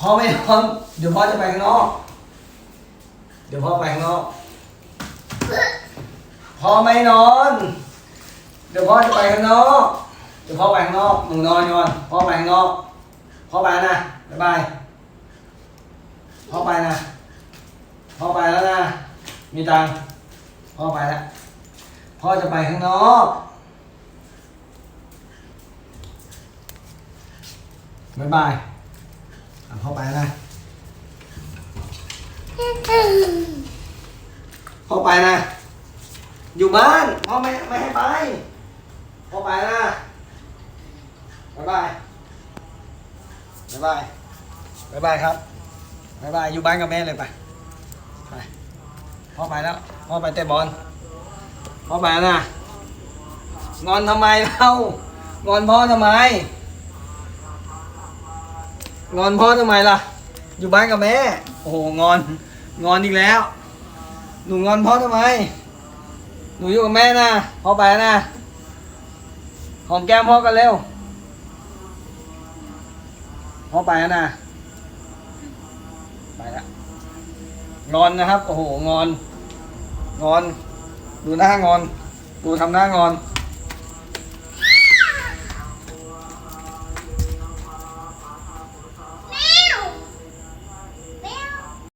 พ่อไม่นอนเดี๋ยวพ่อจะไปข้างนอก เดี๋ยวพ่อไปข้างนอกพ่อไม่นอน เดี๋ยวพ่อจะไปข้างนอก เดี๋ยวพ่อไปข้างนอกหนูนอนก่อนพ่อไปข้างนอกพ่อไปนะบ๊ายบายพ่อไปนะพ่อไปแล้วนะ มีตังพ่อไปแล้วพ่อจะไปข้างนอกบ๊ายบาย อะพ่อไปนะพ่อไปนะ อยู่บ้านพ่อไม่ไม่ให้ไปพ่อไปนะบ๊ายบายบ๊ายบายบ๊ายบายครับบ๊ายบายอยู่บ้านกับแม่เลยไปไปพ่อไปแล้วพ่อไปเตะบอลพ่อไปนะงอนทำไมเล่างอนพ่อทำไม งอนพ่อทำไมล่ะ อยู่บ้านกับแม่ โอ้โหงอน งอนอีกแล้ว หนูงอนพ่อทำไม หนูอยู่กับแม่นะพ่อไปนะหอมแก้มพ่อกันเร็วพ่อไปนะไปแล้วงอนนะครับ โอ้โหงอน งอน ดูหน้างอน ดูทำหน้างอน